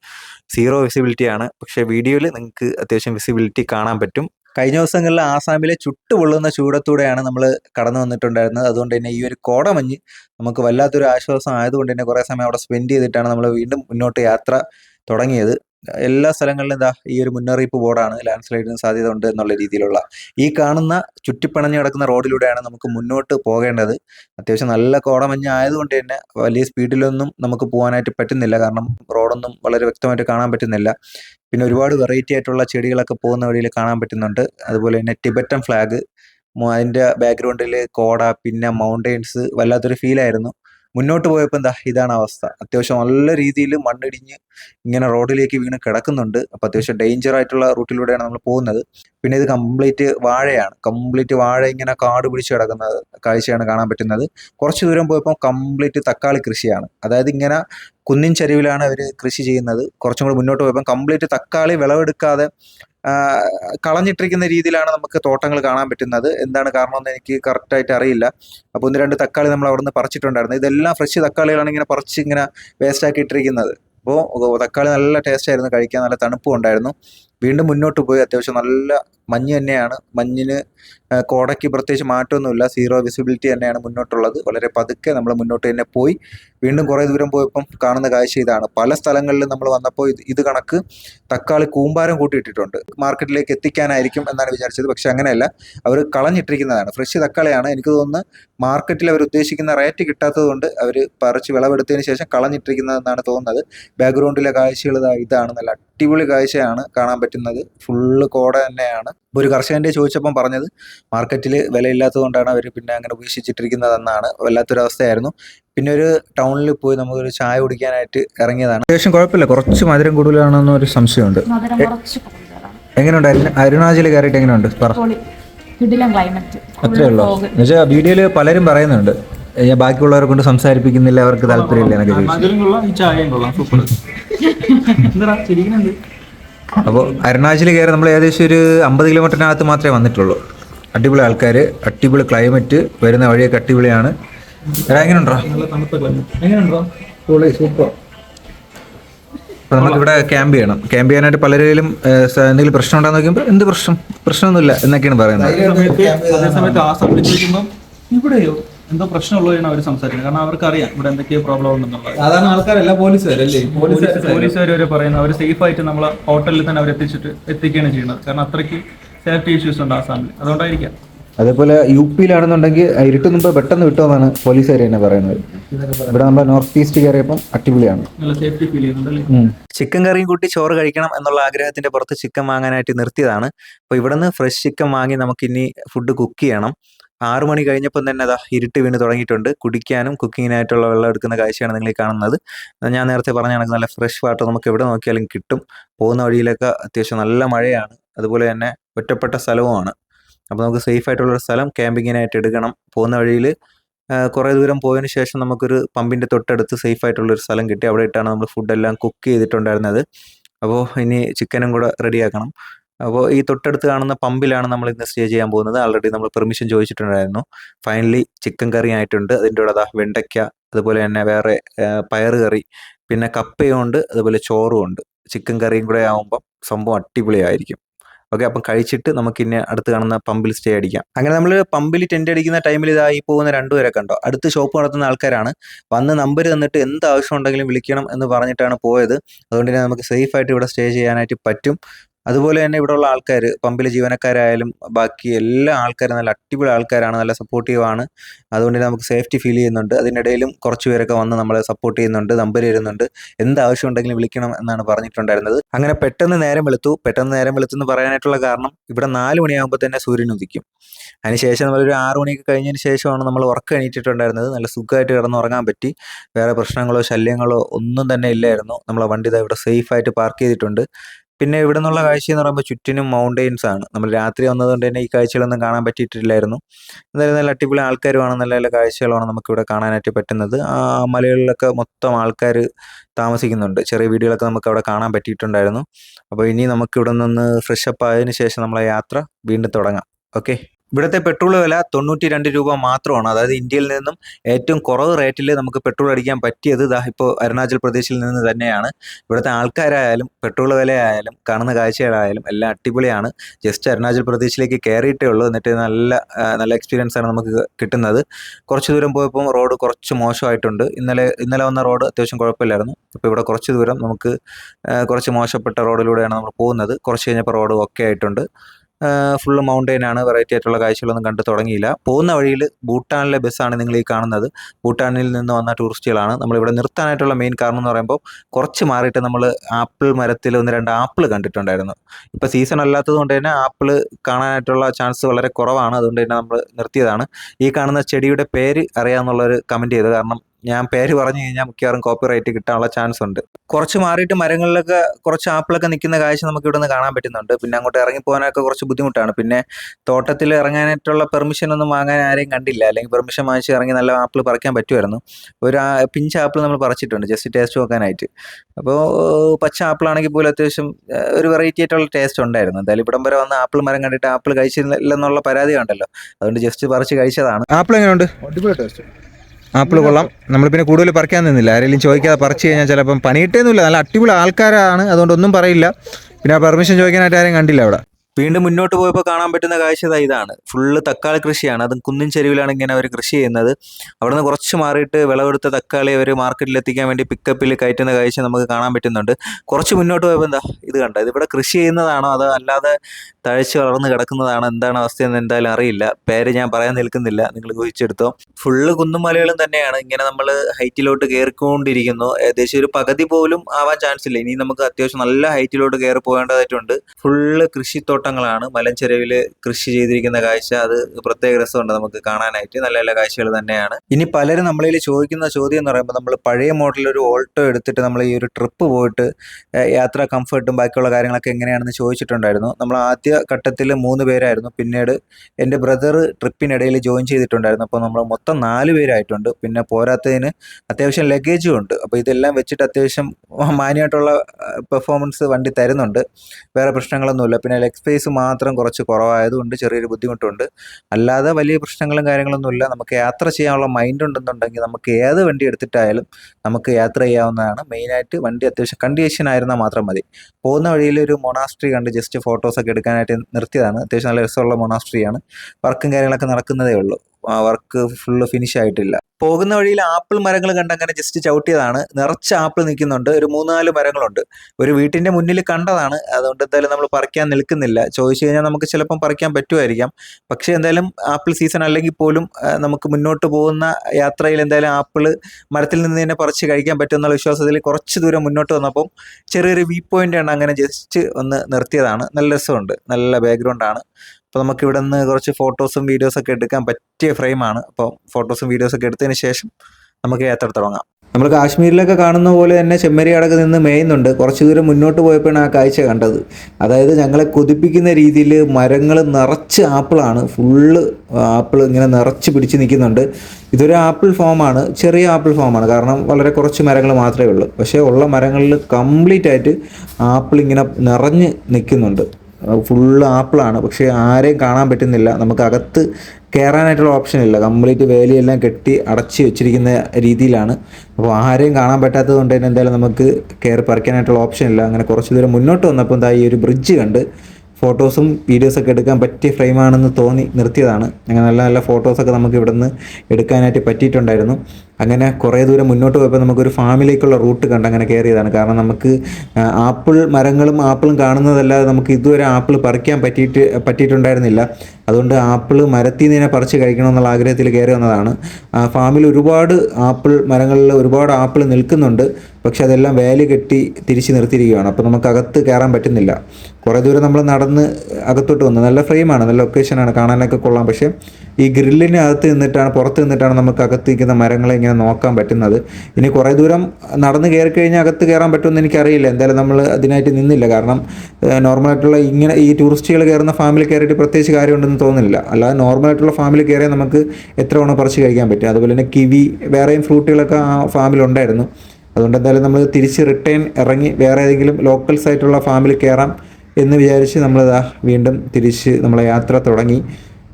സീറോ വിസിബിലിറ്റി ആണ്. പക്ഷേ വീഡിയോയിൽ നിങ്ങൾക്ക് അത്യാവശ്യം വിസിബിലിറ്റി കാണാൻ പറ്റും. കഴിഞ്ഞ ദിവസങ്ങളിൽ ആസാമിലെ ചുട്ടുപൊള്ളുന്ന ചൂടത്തൂടെയാണ് നമ്മൾ കടന്നു വന്നിട്ടുണ്ടായിരുന്നത്. അതുകൊണ്ട് തന്നെ ഈ ഒരു കോടമഞ്ഞ് നമുക്ക് വല്ലാത്തൊരു ആശ്വാസം ആയതുകൊണ്ട് തന്നെ കുറേ സമയം അവിടെ സ്പെൻഡ് ചെയ്തിട്ടാണ് നമ്മൾ വീണ്ടും മുന്നോട്ട് യാത്ര തുടങ്ങിയത്. എല്ലാ സ്ഥലങ്ങളിലും എന്താ ഈ ഒരു മുന്നറിയിപ്പ് ബോർഡാണ് ലാൻഡ് സ്ലൈഡിന് സാധ്യത ഉണ്ട് എന്നുള്ള രീതിയിലുള്ള. ഈ കാണുന്ന ചുറ്റിപ്പണഞ്ഞു കിടക്കുന്ന റോഡിലൂടെയാണ് നമുക്ക് മുന്നോട്ട് പോകേണ്ടത്. അത്യാവശ്യം നല്ല കോടമഞ്ഞ് ആയതുകൊണ്ട് തന്നെ വലിയ സ്പീഡിലൊന്നും നമുക്ക് പോകാനായിട്ട് പറ്റുന്നില്ല. കാരണം റോഡൊന്നും വളരെ വ്യക്തമായിട്ട് കാണാൻ പറ്റുന്നില്ല. പിന്നെ ഒരുപാട് വെറൈറ്റി ആയിട്ടുള്ള ചെടികളൊക്കെ പോകുന്ന വഴിയിൽ കാണാൻ പറ്റുന്നുണ്ട്. അതുപോലെ തന്നെ ടിബറ്റൻ ഫ്ലാഗ് അതിന്റെ ബാക്ക്ഗ്രൗണ്ടിൽ കോട പിന്നെ മൗണ്ടെയ്ൻസ് വല്ലാത്തൊരു ഫീലായിരുന്നു. മുന്നോട്ട് പോയപ്പോൾ എന്താ ഇതാണ് അവസ്ഥ. അത്യാവശ്യം നല്ല രീതിയിൽ മണ്ണിടിഞ്ഞ് ഇങ്ങനെ റോഡിലേക്ക് വീണ് കിടക്കുന്നുണ്ട്. അപ്പോൾ അത്യാവശ്യം ഡേഞ്ചർ ആയിട്ടുള്ള റൂട്ടിലൂടെയാണ് നമ്മൾ പോകുന്നത്. പിന്നെ ഇത് കംപ്ലീറ്റ് വാഴയാണ്. കംപ്ലീറ്റ് വാഴ ഇങ്ങനെ കാട് പിടിച്ച് കിടക്കുന്ന കാഴ്ചയാണ് കാണാൻ പറ്റുന്നത്. കുറച്ച് ദൂരം പോയപ്പോൾ കംപ്ലീറ്റ് തക്കാളി കൃഷിയാണ്. അതായത് ഇങ്ങനെ കുന്നിൻ ചരിവിലാണ് അവർ കൃഷി ചെയ്യുന്നത്. കുറച്ചും കൂടി മുന്നോട്ട് പോയപ്പോൾ കംപ്ലീറ്റ് തക്കാളി വിളവെടുക്കാതെ കളഞ്ഞിട്ടിരിക്കുന്ന രീതിയിലാണ് നമുക്ക് തോട്ടങ്ങൾ കാണാൻ പറ്റുന്നത്. എന്താണ് കാരണമെന്ന് എനിക്ക് കറക്റ്റായിട്ട് അറിയില്ല. അപ്പോൾ ഒന്ന് രണ്ട് തക്കാളി നമ്മൾ അവിടെ നിന്ന് പറിച്ചിട്ടുണ്ടായിരുന്നു. ഇതെല്ലാം ഫ്രഷ് തക്കാളികളാണ് ഇങ്ങനെ പറിച്ച് ഇങ്ങനെ വേസ്റ്റ് ആക്കി ഇട്ടിരിക്കുന്നത് അപ്പോൾ തക്കാളി നല്ല ടേസ്റ്റ് ആയിരുന്നു കഴിക്കാൻ നല്ല തണുപ്പും ഉണ്ടായിരുന്നു. വീണ്ടും മുന്നോട്ട് പോയി. അത്യാവശ്യം നല്ല മഞ്ഞ് തന്നെയാണ്. മഞ്ഞിന് കോടയ്ക്ക് പ്രത്യേകിച്ച് മാറ്റമൊന്നുമില്ല. സീറോ വിസിബിലിറ്റി തന്നെയാണ് മുന്നോട്ടുള്ളത്. വളരെ പതുക്കെ നമ്മൾ മുന്നോട്ട് തന്നെ പോയി. വീണ്ടും കുറേ ദൂരം പോയപ്പം കാണുന്ന കാഴ്ച ഇതാണ്. പല സ്ഥലങ്ങളിലും നമ്മൾ വന്നപ്പോൾ ഇത് ഇത് കണക്ക് തക്കാളി കൂമ്പാരം കൂട്ടിയിട്ടിട്ടുണ്ട്. മാർക്കറ്റിലേക്ക് എത്തിക്കാനായിരിക്കും എന്നാണ് വിചാരിച്ചത്. പക്ഷെ അങ്ങനെയല്ല. അവർ കളഞ്ഞിട്ടിരിക്കുന്നതാണ്. ഫ്രഷ് തക്കാളിയാണ്. എനിക്ക് തോന്നുന്നു മാർക്കറ്റിൽ അവർ ഉദ്ദേശിക്കുന്ന റേറ്റ് കിട്ടാത്തതുകൊണ്ട് അവർ പറിച്ച് വിളവെടുത്തതിന് ശേഷം കളഞ്ഞിട്ടിരിക്കുന്നതെന്നാണ് തോന്നുന്നത്. ബാക്ക്ഗ്രൗണ്ടിലെ കാഴ്ചകൾ ഇതാണ്. നല്ല അടിപൊളി കാഴ്ചയാണ് കാണാൻ പറ്റുന്നത്. ഫുള്ള് കോട തന്നെയാണ്. ഒരു കർഷകന്റെ ചോദിച്ചപ്പം പറഞ്ഞത് മാർക്കറ്റിൽ വിലയില്ലാത്തത് കൊണ്ടാണ് അവർ പിന്നെ അങ്ങനെ ഉപേക്ഷിച്ചിട്ടിരിക്കുന്നതെന്നാണ്. വല്ലാത്തൊരവസ്ഥയായിരുന്നു. പിന്നെ ഒരു ടൗണിൽ പോയി നമുക്കൊരു ചായ കുടിക്കാനായിട്ട് ഇറങ്ങിയതാണ്. അത്യാവശ്യം കുഴപ്പമില്ല. കുറച്ച് മധുരം കൂടുതലാണെന്ന് ഒരു സംശയമുണ്ട്. മധുരം കുറച്ച് കൂടുതലാണ്. എങ്ങനെയുണ്ട്? അരുണ- അരുണാചൽ കയറിയിട്ട് എങ്ങനെയുണ്ട്? അത്രേ ഉള്ളൂ? എന്നുവെച്ചാൽ വീഡിയോയിൽ പലരും പറയുന്നുണ്ട്. ഞാൻ ബാക്കിയുള്ളവരെ കൊണ്ട് സംസാരിപ്പിക്കുന്നില്ല അവർക്ക് താല്പര്യമില്ല എന്നൊക്കെ ചോദിച്ചു. [laughs] അപ്പോൾ അരുണാചൽ കയറി നമ്മൾ ഏകദേശം ഒരു അമ്പത് കിലോമീറ്ററിനകത്ത് മാത്രമേ വന്നിട്ടുള്ളൂ. അടിപൊളി ആൾക്കാർ അടിപൊളി ക്ലൈമറ്റ് വരുന്ന വഴിയൊക്കെ അടിപൊളിയാണ്. എങ്ങനെയുണ്ടോ സൂപ്പർ അപ്പോൾ നമുക്കിവിടെ ക്യാമ്പ് ചെയ്യണം. ക്യാമ്പ് ചെയ്യാനായിട്ട് പലരിലും എന്തെങ്കിലും പ്രശ്നം ഉണ്ടാകുന്ന നോക്കുമ്പോൾ എന്ത് പ്രശ്നം? പ്രശ്നമൊന്നുമില്ല എന്നൊക്കെയാണ് പറയുന്നത്. എന്തോ പ്രശ്നമുള്ളതാണ് അവർ സംസാരിക്കുന്നത്. കാരണം അവർക്ക് അറിയാം ഇവിടെ എന്തൊക്കെയോ പ്രോബ്ലം ഉണ്ടെന്നുള്ളത്. സാധാരണ ആൾക്കാരല്ല പോലീസുകാരല്ലേ? പോലീസുകാർ വരെ പറയുന്നത് അവർ സേഫ് ആയിട്ട് നമ്മളെ ഹോട്ടലിൽ തന്നെ അവർ എത്തിച്ചിട്ട് എത്തിക്കുകയാണ് ചെയ്യുന്നത്. കാരണം അത്രയ്ക്ക് സേഫ്റ്റി ഇഷ്യൂസ് ഉണ്ട് ആസാമിൽ അതുകൊണ്ടായിരിക്കാം. അതേപോലെ യു പിയിലാണെന്നുണ്ടെങ്കിൽ ഇരുട്ട് മുമ്പ് പെട്ടെന്ന് വിട്ടോന്നാണ് പോലീസുകാർ തന്നെ പറയുന്നത്. ഇവിടെ നമ്മൾ നോർത്ത് ഈസ്റ്റ് കയറിയപ്പം അടിപൊളിയാണ്. ചിക്കൻ കറിയും കൂട്ടി ചോറ് കഴിക്കണം എന്നുള്ള ആഗ്രഹത്തിന്റെ പുറത്ത് ചിക്കൻ വാങ്ങാനായിട്ട് നിർത്തിയതാണ്. അപ്പോൾ ഇവിടെ നിന്ന് ഫ്രഷ് ചിക്കൻ വാങ്ങി നമുക്ക് ഇനി ഫുഡ് കുക്ക് ചെയ്യണം. ആറു മണി കഴിഞ്ഞപ്പം തന്നെ അതാ ഇരുട്ട് വീണ് തുടങ്ങിയിട്ടുണ്ട്. കുടിക്കാനും കുക്കിങ്ങിനായിട്ടുള്ള വെള്ളം എടുക്കുന്ന കാഴ്ചയാണ് നിങ്ങൾ കാണുന്നത്. ഞാൻ നേരത്തെ പറഞ്ഞ കണക്ക് നല്ല ഫ്രഷ് വാട്ടർ നമുക്ക് എവിടെ നോക്കിയാലും കിട്ടും. പോകുന്ന വഴിയിലൊക്കെ അത്യാവശ്യം നല്ല മഴയാണ്. അതുപോലെ തന്നെ ഒറ്റപ്പെട്ട സ്ഥലവുമാണ്. അപ്പോൾ നമുക്ക് സേഫ് ആയിട്ടുള്ള ഒരു സ്ഥലം ക്യാമ്പിങ്ങിനായിട്ട് എടുക്കണം. പോകുന്ന വഴിയിൽ കുറേ ദൂരം പോയതിന് ശേഷം നമുക്കൊരു പമ്പിന്റെ തൊട്ടടുത്ത് സേഫ് ആയിട്ടുള്ള ഒരു സ്ഥലം കിട്ടി. അവിടെ ഇട്ടാണ് നമ്മൾ ഫുഡെല്ലാം കുക്ക് ചെയ്തിട്ടുണ്ടായിരുന്നത്. അപ്പോൾ ഇനി ചിക്കനും കൂടെ റെഡിയാക്കണം അപ്പോൾ ഈ തൊട്ടടുത്ത് കാണുന്ന പമ്പിലാണ് നമ്മൾ ഇന്ന് സ്റ്റേ ചെയ്യാൻ പോകുന്നത്. ആൾറെഡി നമ്മൾ പെർമിഷൻ ചോദിച്ചിട്ടുണ്ടായിരുന്നു. ഫൈനലി ചിക്കൻ കറി ആയിട്ടുണ്ട്. അതിന്റെ കൂടെ അതാ വെണ്ടയ്ക്ക അതുപോലെ തന്നെ വേറെ പയർ കറി പിന്നെ കപ്പയും ഉണ്ട് അതുപോലെ ചോറും ഉണ്ട്. ചിക്കൻ കറിയും കൂടെ ആകുമ്പം സംഭവം അടിപൊളിയായിരിക്കും. ഓക്കെ അപ്പം കഴിച്ചിട്ട് നമുക്ക് ഇനി അടുത്ത് കാണുന്ന പമ്പിൽ സ്റ്റേ അടിക്കാം. അങ്ങനെ നമ്മൾ പമ്പിൽ ടെന്റ് അടിക്കുന്ന ടൈമിൽ ഇതായി പോകുന്ന രണ്ടുപേരെ കണ്ടോ? അടുത്ത് ഷോപ്പ് നടത്തുന്ന ആൾക്കാരാണ്. വന്ന് നമ്പർ തന്നിട്ട് എന്ത് ആവശ്യം ഉണ്ടെങ്കിലും വിളിക്കണം എന്ന് പറഞ്ഞിട്ടാണ് പോയത്. അതുകൊണ്ട് തന്നെ നമുക്ക് സേഫ് ആയിട്ട് ഇവിടെ സ്റ്റേ ചെയ്യാനായിട്ട് പറ്റും. അതുപോലെ തന്നെ ഇവിടെയുള്ള ആൾക്കാർ പമ്പിലെ ജീവനക്കാരായാലും ബാക്കി എല്ലാ ആൾക്കാരും നല്ല അടിപൊളി ആൾക്കാരാണ് നല്ല സപ്പോർട്ടീവ് ആണ്. അതുകൊണ്ട് തന്നെ നമുക്ക് സേഫ്റ്റി ഫീൽ ചെയ്യുന്നുണ്ട്. അതിനിടയിലും കുറച്ച് പേരൊക്കെ വന്ന് നമ്മളെ സപ്പോർട്ട് ചെയ്യുന്നുണ്ട് നമ്പർ തരുന്നുണ്ട്. എന്ത് ആവശ്യം ഉണ്ടെങ്കിലും വിളിക്കണം എന്നാണ് പറഞ്ഞിട്ടുണ്ടായിരുന്നത്. അങ്ങനെ പെട്ടെന്ന് നേരം വെളുത്തു. പെട്ടെന്ന് നേരം വെളുത്തു എന്ന് പറയാനായിട്ടുള്ള കാരണം ഇവിടെ നാല് മണിയാകുമ്പോൾ തന്നെ സൂര്യൻ ഉദിക്കും. അതിനുശേഷം നമ്മളൊരു ആറ് മണിയൊക്കെ കഴിഞ്ഞതിന് ശേഷമാണ് നമ്മൾ ഉറക്കം എണീറ്റിട്ടുണ്ടായിരുന്നത്. നല്ല സുഖമായിട്ട് കിടന്ന് ഉറങ്ങാൻ പറ്റി. വേറെ പ്രശ്നങ്ങളോ ശല്യങ്ങളോ ഒന്നും തന്നെ ഇല്ലായിരുന്നു. നമ്മളെ വണ്ടി ഇതാ ഇവിടെ സേഫായിട്ട് പാർക്ക് ചെയ്തിട്ടുണ്ട്. പിന്നെ ഇവിടെ നിന്നുള്ള കാഴ്ച എന്ന് പറയുമ്പോൾ ചുറ്റിനും മൗണ്ടെയിൻസ് ആണ്. നമ്മൾ രാത്രി വന്നതുകൊണ്ട് തന്നെ ഈ കാഴ്ചകളൊന്നും കാണാൻ പറ്റിയിട്ടില്ലായിരുന്നു. എന്തായാലും നല്ല അടിപൊളി ആൾക്കാരുമാണ് നല്ല നല്ല നമുക്ക് ഇവിടെ കാണാനായിട്ട് പറ്റുന്നത്. ആ മലകളിലൊക്കെ മൊത്തം ആൾക്കാർ താമസിക്കുന്നുണ്ട്. ചെറിയ വീടുകളൊക്കെ നമുക്ക് അവിടെ കാണാൻ പറ്റിയിട്ടുണ്ടായിരുന്നു. അപ്പോൾ ഇനി നമുക്ക് ഇവിടെ നിന്ന് ഫ്രഷ് അപ്പ് ആയതിനു ശേഷം നമ്മളെ യാത്ര വീണ്ടും തുടങ്ങാം. ഓക്കെ ഇവിടുത്തെ പെട്രോൾ വില തൊണ്ണൂറ്റി രണ്ട് രൂപ മാത്രമാണ്. അതായത് ഇന്ത്യയിൽ നിന്നും ഏറ്റവും കുറവ് റേറ്റിൽ നമുക്ക് പെട്രോൾ അടിക്കാൻ പറ്റിയത് ഇപ്പോൾ അരുണാചൽ പ്രദേശിൽ നിന്ന് തന്നെയാണ്. ഇവിടുത്തെ ആൾക്കാരായാലും പെട്രോൾ വിലയായാലും കാണുന്ന കാഴ്ചകളായാലും എല്ലാം അടിപൊളിയാണ്. ജസ്റ്റ് അരുണാചൽ പ്രദേശിലേക്ക് കയറിയിട്ടേ ഉള്ളൂ. എന്നിട്ട് നല്ല നല്ല എക്സ്പീരിയൻസ് ആണ് നമുക്ക് കിട്ടുന്നത്. കുറച്ച് ദൂരം പോയപ്പോൾ റോഡ് കുറച്ച് മോശമായിട്ടുണ്ട്. ഇന്നലെ ഇന്നലെ വന്ന റോഡ് അത്യാവശ്യം കുഴപ്പമില്ലായിരുന്നു. ഇപ്പോൾ ഇവിടെ കുറച്ച് ദൂരം നമുക്ക് കുറച്ച് മോശപ്പെട്ട റോഡിലൂടെയാണ് നമ്മൾ പോകുന്നത്. കുറച്ച് കഴിഞ്ഞപ്പോൾ റോഡ് ഓക്കെ ആയിട്ടുണ്ട്. ഫുള്ള് മൗണ്ടെയിൻ ആണ്. വെറൈറ്റി ആയിട്ടുള്ള കാഴ്ചകളൊന്നും കണ്ടു തുടങ്ങിയില്ല. പോകുന്ന വഴിയിൽ ഭൂട്ടാനിലെ ബസ്സാണ് നിങ്ങൾ ഈ കാണുന്നത്. ഭൂട്ടാനിൽ നിന്ന് വന്ന ടൂറിസ്റ്റുകളാണ് നമ്മളിവിടെ നിർത്താനായിട്ടുള്ള മെയിൻ കാരണം എന്ന് പറയുമ്പോൾ കുറച്ച് മാറിയിട്ട് നമ്മൾ ആപ്പിൾ മരത്തിൽ ഒന്ന് രണ്ട് ആപ്പിൾ കണ്ടിട്ടുണ്ടായിരുന്നു. ഇപ്പോൾ സീസൺ അല്ലാത്തത് കൊണ്ട് തന്നെ ആപ്പിൾ കാണാനായിട്ടുള്ള ചാൻസ് വളരെ കുറവാണ്. അതുകൊണ്ട് തന്നെ നമ്മൾ നിർത്തിയതാണ്. ഈ കാണുന്ന ചെടിയുടെ പേര് അറിയാമെന്നുള്ളൊരു കമന്റ് ചെയ്തു. കാരണം ഞാൻ പേര് പറഞ്ഞു കഴിഞ്ഞാൽ മിക്കവാറും കോപ്പി റൈറ്റ് കിട്ടാനുള്ള ചാൻസ് ഉണ്ട്. കുറച്ച് മാറിയിട്ട് മരങ്ങളിലൊക്കെ കുറച്ച് ആപ്പിളൊക്കെ നിൽക്കുന്ന കാഴ്ച നമുക്ക് ഇവിടെ നിന്ന് കാണാൻ പറ്റുന്നുണ്ട്. പിന്നെ അങ്ങോട്ട് ഇറങ്ങി പോകാനൊക്കെ കുറച്ച് ബുദ്ധിമുട്ടാണ്. പിന്നെ തോട്ടത്തിൽ ഇറങ്ങാനായിട്ടുള്ള പെർമിഷൻ ഒന്നും വാങ്ങാൻ ആരെയും കണ്ടില്ല. അല്ലെങ്കിൽ പെർമിഷൻ വാങ്ങിച്ച് ഇറങ്ങി നല്ല ആപ്പിൾ പറിക്കാൻ പറ്റുമായിരുന്നു. ഒരു പിഞ്ച് ആപ്പിൾ നമ്മൾ പറിച്ചിട്ടുണ്ട് ജസ്റ്റ് ടേസ്റ്റ് നോക്കാനായിട്ട്. അപ്പോൾ പച്ച ആപ്പിളാണെങ്കിൽ പോലും അത്യാവശ്യം ഒരു വെറൈറ്റി ആയിട്ടുള്ള ടേസ്റ്റ് ഉണ്ടായിരുന്നു. എന്തായാലും ഇവിടം വരെ വന്ന ആപ്പിൾ മരം കണ്ടിട്ട് ആപ്പിൾ കഴിച്ചില്ലെന്നുള്ള പരാതി ഉണ്ടല്ലോ. അതുകൊണ്ട് ജസ്റ്റ് പറിച്ച് കഴിച്ചതാണ്. ആപ്പിൾ എങ്ങനെയുണ്ട്? അടിപൊളി ടേസ്റ്റ് ആപ്പിൾ കൊള്ളാം. നമ്മൾ പിന്നെ കൂടുതൽ പറിക്കാൻ നിന്നില്ല. ആരെങ്കിലും ചോദിക്കാതെ പറിച്ചു കഴിഞ്ഞാൽ ചിലപ്പം പണിയിട്ടേന്നുമില്ല നല്ല അടിപൊളി ആൾക്കാരാണ്. അതുകൊണ്ട് ഒന്നും പറയില്ല. പിന്നെ പെർമിഷൻ ചോദിക്കാനായിട്ട് ആരും കണ്ടില്ല അവിടെ. വീണ്ടും മുന്നോട്ട് പോയപ്പോൾ കാണാൻ പറ്റുന്ന കാഴ്ച ഇതാണ്. ഫുള്ള് തക്കാളി കൃഷിയാണ്. അതും കുന്നിൻ ചെരുവിലാണ് ഇങ്ങനെ അവർ കൃഷി ചെയ്യുന്നത്. അവിടെ നിന്ന് കുറച്ച് മാറിയിട്ട് വിളവെടുത്ത തക്കാളി അവർ മാർക്കറ്റിൽ എത്തിക്കാൻ വേണ്ടി പിക്കപ്പിൽ കയറ്റുന്ന കാഴ്ച നമുക്ക് കാണാൻ പറ്റുന്നുണ്ട്. കുറച്ച് മുന്നോട്ട് പോയപ്പോൾ എന്താ ഇത് കണ്ട? ഇതിവിടെ കൃഷി ചെയ്യുന്നതാണോ? അതോ അല്ലാതെ തഴച്ച് വളർന്ന് കിടക്കുന്നതാണോ? എന്താണ് അവസ്ഥയെന്ന് എന്തായാലും അറിയില്ല. പേര് ഞാൻ പറയാൻ നിൽക്കുന്നില്ല. നിങ്ങൾ ഊഹിച്ചെടുത്തോ. ഫുള്ള് കുന്നും മലകളും തന്നെയാണ്. ഇങ്ങനെ നമ്മൾ ഹൈറ്റിലോട്ട് കയറിക്കൊണ്ടിരിക്കുന്നു. ഏകദേശം ഒരു പകുതി പോലും ആവാൻ ചാൻസ് ഇല്ല. ഇനി നമുക്ക് അത്യാവശ്യം നല്ല ഹൈറ്റിലോട്ട് കയറി പോകേണ്ടതായിട്ടുണ്ട്. ഫുള്ള് കൃഷിത്തോട്ടങ്ങളാണ് മലഞ്ചെരുവിൽ കൃഷി ചെയ്തിരിക്കുന്ന കാഴ്ച അത് പ്രത്യേക രസമുണ്ട് നമുക്ക് കാണാനായിട്ട്. നല്ല നല്ല കാഴ്ചകൾ തന്നെയാണ്. ഇനി പലരും നമ്മളിൽ ചോദിക്കുന്ന ചോദ്യം എന്ന് പറയുമ്പോൾ നമ്മൾ പഴയ മോഡലിൽ ഒരു ഓൾട്ടോ എടുത്തിട്ട് നമ്മൾ ഈ ഒരു ട്രിപ്പ് പോയിട്ട് യാത്ര കംഫർട്ടും ബാക്കിയുള്ള കാര്യങ്ങളൊക്കെ എങ്ങനെയാണെന്ന് ചോദിച്ചിട്ടുണ്ടായിരുന്നു. നമ്മൾ ആദ്യ ഘട്ടത്തിൽ മൂന്ന് പേരായിരുന്നു. പിന്നീട് എന്റെ ബ്രദർ ട്രിപ്പിനിടയിൽ ജോയിൻ ചെയ്തിട്ടുണ്ടായിരുന്നു. അപ്പോൾ നമ്മൾ മൊത്തം നാല് പേരായിട്ടുണ്ട്. പിന്നെ പോരാത്തതിന് അത്യാവശ്യം ലഗേജും ഉണ്ട്. അപ്പോൾ ഇതെല്ലാം വെച്ചിട്ട് അത്യാവശ്യം മാന്യമായിട്ടുള്ള പെർഫോമൻസ് വണ്ടി തരുന്നുണ്ട്. വേറെ പ്രശ്നങ്ങളൊന്നുമില്ല. പിന്നെ ലെഗ് സ്പേസ് മാത്രം കുറച്ച് കുറവായതുകൊണ്ട് ചെറിയൊരു ബുദ്ധിമുട്ടുണ്ട്. അല്ലാതെ വലിയ പ്രശ്നങ്ങളും കാര്യങ്ങളൊന്നുമില്ല. നമുക്ക് യാത്ര ചെയ്യാനുള്ള മൈൻഡ് ഉണ്ടെന്നുണ്ടെങ്കിൽ നമുക്ക് ഏത് വണ്ടി എടുത്തിട്ടായാലും നമുക്ക് യാത്ര ചെയ്യാവുന്നതാണ്. മെയിനായിട്ട് വണ്ടി അത്യാവശ്യം കണ്ടീഷൻ ആയിരുന്നാൽ മാത്രം മതി. പോകുന്ന വഴിയിൽ ഒരു മൊണാസ്ട്രി കണ്ട് ജസ്റ്റ് ഫോട്ടോസൊക്കെ എടുക്കാനായിട്ട് നിർത്തിയതാണ്. അത്യാവശ്യം നല്ല രസമുള്ള മൊണാസ്ട്രിയാണ് വർക്കും കാര്യങ്ങളൊക്കെ നടക്കുന്നതേ ഉള്ളൂ. വർക്ക് ഫുള്ള് ഫിനിഷ് ആയിട്ടില്ല. പോകുന്ന വഴിയിൽ ആപ്പിൾ മരങ്ങൾ കണ്ട് അങ്ങനെ ജസ്റ്റ് ചവിട്ടിയതാണ്. നിറച്ച് ആപ്പിൾ നിൽക്കുന്നുണ്ട്. ഒരു മൂന്നാൽ മരങ്ങളുണ്ട്. ഒരു വീട്ടിന്റെ മുന്നിൽ കണ്ടതാണ്. അതുകൊണ്ട് എന്തായാലും നമ്മൾ പറിക്കാൻ നിൽക്കുന്നില്ല. ചോദിച്ചു കഴിഞ്ഞാൽ നമുക്ക് ചിലപ്പം പറിക്കാൻ പറ്റുമായിരിക്കാം. പക്ഷേ എന്തായാലും ആപ്പിൾ സീസൺ അല്ലെങ്കിൽ പോലും നമുക്ക് മുന്നോട്ട് പോകുന്ന യാത്രയിൽ എന്തായാലും ആപ്പിൾ മരത്തിൽ നിന്ന് തന്നെ പറിച്ച് കഴിക്കാൻ പറ്റുമെന്നുള്ള വിശ്വാസത്തിൽ കുറച്ച് ദൂരം മുന്നോട്ട് വന്നപ്പം ചെറിയൊരു വ്യൂ പോയിന്റ് ആണ് അങ്ങനെ ജസ്റ്റ് ഒന്ന് നിർത്തിയതാണ്. നല്ല രസമുണ്ട്. നല്ല ബാക്ക്ഗ്രൗണ്ട് ആണ്. അപ്പോൾ നമുക്ക് ഇവിടെ നിന്ന് കുറച്ച് ഫോട്ടോസും വീഡിയോസ് ഒക്കെ എടുക്കാൻ പറ്റിയ ഫ്രെയിമാണ്. അപ്പോൾ ഫോട്ടോസും വീഡിയോസ് ഒക്കെ എടുത്തതിന് ശേഷം നമുക്ക് യാത്ര തുടങ്ങാം. നമ്മൾ കാശ്മീരിലൊക്കെ കാണുന്ന പോലെ തന്നെ ചെമ്മരി അടക്ക് നിന്ന് മേയുന്നുണ്ട്. കുറച്ച് ദൂരം മുന്നോട്ട് പോയപ്പോഴാണ് ആ കാഴ്ച കണ്ടത്. അതായത് ഞങ്ങളെ കൊതിപ്പിക്കുന്ന രീതിയിൽ മരങ്ങൾ നിറച്ച് ആപ്പിളാണ്. ഫുള്ള് ആപ്പിൾ ഇങ്ങനെ നിറച്ച് പിടിച്ച് നിൽക്കുന്നുണ്ട്. ഇതൊരു ആപ്പിൾ ഫോമാണ് ചെറിയ ആപ്പിൾ ഫോമാണ് കാരണം വളരെ കുറച്ച് മരങ്ങൾ മാത്രമേ ഉള്ളൂ. പക്ഷേ ഉള്ള മരങ്ങളിൽ കംപ്ലീറ്റ് ആയിട്ട് ആപ്പിൾ ഇങ്ങനെ നിറഞ്ഞ് നിൽക്കുന്നുണ്ട്. ഫുള്ള് ആപ്പിളാണ്. പക്ഷേ ആരെയും കാണാൻ പറ്റുന്നില്ല. നമുക്ക് അകത്ത് കയറാനായിട്ടുള്ള ഓപ്ഷൻ ഇല്ല കംപ്ലീറ്റ് വേലിയെല്ലാം കെട്ടി അടച്ച് വെച്ചിരിക്കുന്ന രീതിയിലാണ്. അപ്പോൾ ആരെയും കാണാൻ പറ്റാത്തത് കൊണ്ട് തന്നെ എന്തായാലും നമുക്ക് കയറി പറിക്കാനായിട്ടുള്ള ഓപ്ഷൻ ഇല്ല. അങ്ങനെ കുറച്ച് ദൂരം മുന്നോട്ട് വന്നപ്പോൾ എന്താ ഈ ഒരു ബ്രിഡ്ജ് കണ്ട് ഫോട്ടോസും വീഡിയോസൊക്കെ എടുക്കാൻ പറ്റിയ ഫ്രെയിമാണെന്ന് തോന്നി നിർത്തിയതാണ്. അങ്ങനെ നല്ല നല്ല ഫോട്ടോസൊക്കെ നമുക്ക് ഇവിടെ നിന്ന് എടുക്കാനായിട്ട് പറ്റിയിട്ടുണ്ടായിരുന്നു. അങ്ങനെ കുറേ ദൂരം മുന്നോട്ട് പോയപ്പോൾ നമുക്കൊരു ഫാമിലേക്കുള്ള റൂട്ട് കണ്ട് അങ്ങനെ കയറിയതാണ് കാരണം നമുക്ക് ആപ്പിൾ മരങ്ങളും ആപ്പിളും കാണുന്നതല്ലാതെ നമുക്ക് ഇതുവരെ ആപ്പിൾ പറിക്കാൻ പറ്റിയിട്ട് പറ്റിയിട്ടുണ്ടായിരുന്നില്ല. അതുകൊണ്ട് ആപ്പിൾ മരത്തിൽ നിന്ന് തന്നെ പറിച്ച് കഴിക്കണമെന്നുള്ള ആഗ്രഹത്തിൽ കയറി വന്നതാണ്. ഫാമിൽ ഒരുപാട് ആപ്പിൾ മരങ്ങളിൽ ഒരുപാട് ആപ്പിൾ നിൽക്കുന്നുണ്ട്. പക്ഷെ അതെല്ലാം വേൽ കെട്ടി തിരിച്ച് നിർത്തിയിരിക്കുകയാണ്. അപ്പോൾ നമുക്ക് അകത്ത് കയറാൻ പറ്റുന്നില്ല. കുറേ ദൂരം നമ്മൾ നടന്ന് അകത്തോട്ട് വന്നു. നല്ല ഫ്രെയിമാണ് നല്ല ലൊക്കേഷനാണ് കാണാനൊക്കെ കൊള്ളാം. പക്ഷേ ഈ ഗ്രില്ലിന് അകത്ത് നിന്നിട്ടാണ് പുറത്ത് നിന്നിട്ടാണ് നമുക്ക് അകത്ത് നിൽക്കുന്ന മരങ്ങളെ ഇങ്ങനെ നോക്കാൻ പറ്റുന്നത്. ഇനി കുറേ ദൂരം നടന്ന് കയറി കഴിഞ്ഞാൽ അകത്ത് കയറാൻ പറ്റുമെന്ന് എനിക്കറിയില്ല. എന്തായാലും നമ്മൾ അതിനായിട്ട് നിന്നില്ല. കാരണം നോർമലായിട്ടുള്ള ഇങ്ങനെ ഈ ടൂറിസ്റ്റുകൾ കയറുന്ന ഫാമിലി കയറിയിട്ട് പ്രത്യേകിച്ച് കാര്യമുണ്ടെന്ന് തോന്നുന്നില്ല. അല്ലാതെ നോർമലായിട്ടുള്ള ഫാമിലി കയറിയാൽ നമുക്ക് എത്ര വേണോ പറിച്ച് കഴിക്കാൻ പറ്റും. അതുപോലെ തന്നെ കിവി വേറെയും ഫ്രൂട്ടുകളൊക്കെ ആ ഫാമിലുണ്ടായിരുന്നു അതുകൊണ്ട് എന്തായാലും നമ്മൾ തിരിച്ച് റിട്ടേൺ ഇറങ്ങി വേറെ ഏതെങ്കിലും ലോക്കൽസ് ആയിട്ടുള്ള ഫാമിൽ കയറാം എന്ന് വിചാരിച്ച് നമ്മളിതാ വീണ്ടും തിരിച്ച് നമ്മളെ യാത്ര തുടങ്ങി.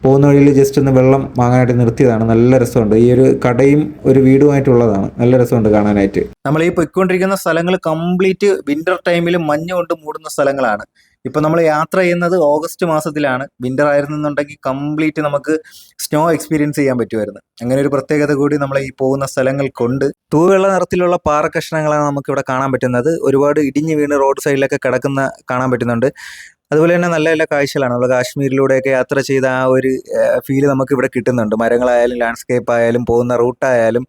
പോകുന്ന വഴിയിൽ ജസ്റ്റ് ഒന്ന് വെള്ളം വാങ്ങാനായിട്ട് നിർത്തിയതാണ്. നല്ല രസമുണ്ട്. ഈ ഒരു കടയും ഒരു വീടുമായിട്ടുള്ളതാണ് നല്ല രസമുണ്ട് കാണാനായിട്ട്. നമ്മൾ ഈ പൊയ്ക്കൊണ്ടിരിക്കുന്ന സ്ഥലങ്ങൾ കംപ്ലീറ്റ് വിന്റർ ടൈമിൽ മഞ്ഞ് കൊണ്ട് മൂടുന്ന സ്ഥലങ്ങളാണ്. ഇപ്പൊ നമ്മൾ യാത്ര ചെയ്യുന്നത് ഓഗസ്റ്റ് മാസത്തിലാണ്. വിന്റർ ആയിരുന്നെന്നുണ്ടെങ്കിൽ കംപ്ലീറ്റ് നമുക്ക് സ്നോ എക്സ്പീരിയൻസ് ചെയ്യാൻ പറ്റുമായിരുന്നു. അങ്ങനെ ഒരു പ്രത്യേകത കൂടി നമ്മൾ ഈ പോകുന്ന സ്ഥലങ്ങൾക്കുണ്ട്. തൂവെള്ള നിറത്തിലുള്ള പാറക്കഷ്ണങ്ങളാണ് നമുക്ക് ഇവിടെ കാണാൻ പറ്റുന്നത്. ഒരുപാട് ഇടിഞ്ഞു വീണ് റോഡ് സൈഡിലൊക്കെ കിടക്കുന്ന കാണാൻ പറ്റുന്നുണ്ട്. അതുപോലെ തന്നെ നല്ല നല്ല കാഴ്ചകളാണ്. നമ്മൾ കാശ്മീരിലൂടെയൊക്കെ യാത്ര ചെയ്ത ആ ഒരു ഫീൽ നമുക്ക് ഇവിടെ കിട്ടുന്നുണ്ട്. മരങ്ങളായാലും ലാൻഡ്സ്കേപ്പ് ആയാലും പോകുന്ന റൂട്ടായാലും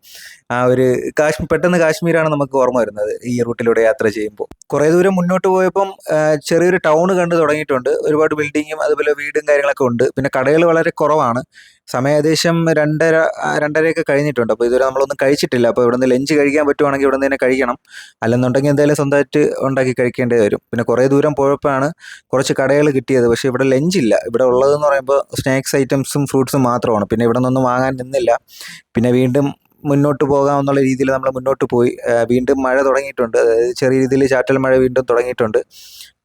ആ ഒരു കാശ്മീർ പെട്ടെന്ന് കാശ്മീരാണ് നമുക്ക് ഓർമ്മ വരുന്നത് ഈ റൂട്ടിലൂടെ യാത്ര ചെയ്യുമ്പോൾ. കുറേ ദൂരം മുന്നോട്ട് പോയപ്പം ചെറിയൊരു ടൗൺ കണ്ടു തുടങ്ങിയിട്ടുണ്ട്. ഒരുപാട് ബിൽഡിങ്ങും അതുപോലെ വീടും കാര്യങ്ങളൊക്കെ ഉണ്ട്. പിന്നെ കടകൾ വളരെ കുറവാണ്. സമയം ഏകദേശം രണ്ടര രണ്ടരയൊക്കെ കഴിഞ്ഞിട്ടുണ്ട്. അപ്പോൾ ഇതുവരെ നമ്മളൊന്നും കഴിച്ചിട്ടില്ല. അപ്പോൾ ഇവിടുന്ന് ലഞ്ച് കഴിക്കാൻ പറ്റുവാണെങ്കിൽ ഇവിടെ നിന്ന് തന്നെ കഴിക്കണം. അല്ലെന്നുണ്ടെങ്കിൽ എന്തായാലും സ്വന്തമായിട്ട് ഉണ്ടാക്കി കഴിക്കേണ്ടി വരും. പിന്നെ കുറേ ദൂരം പോയപ്പോഴാണ് കുറച്ച് കടകൾ കിട്ടിയത്. പക്ഷേ ഇവിടെ ലഞ്ച് ഇല്ല. ഇവിടെ ഉള്ളതെന്ന് പറയുമ്പോൾ സ്നാക്സ് ഐറ്റംസും ഫ്രൂട്ട്സും മാത്രമാണ്. പിന്നെ ഇവിടെ നിന്നൊന്നും വാങ്ങാൻ നിന്നില്ല. പിന്നെ വീണ്ടും മുന്നോട്ട് പോകാം പോകാമെന്നുള്ള രീതിയിൽ നമ്മൾ മുന്നോട്ട് പോയി. വീണ്ടും മഴ തുടങ്ങിയിട്ടുണ്ട്. അതായത് ചെറിയ രീതിയിൽ ചാറ്റൽ മഴ വീണ്ടും തുടങ്ങിയിട്ടുണ്ട്.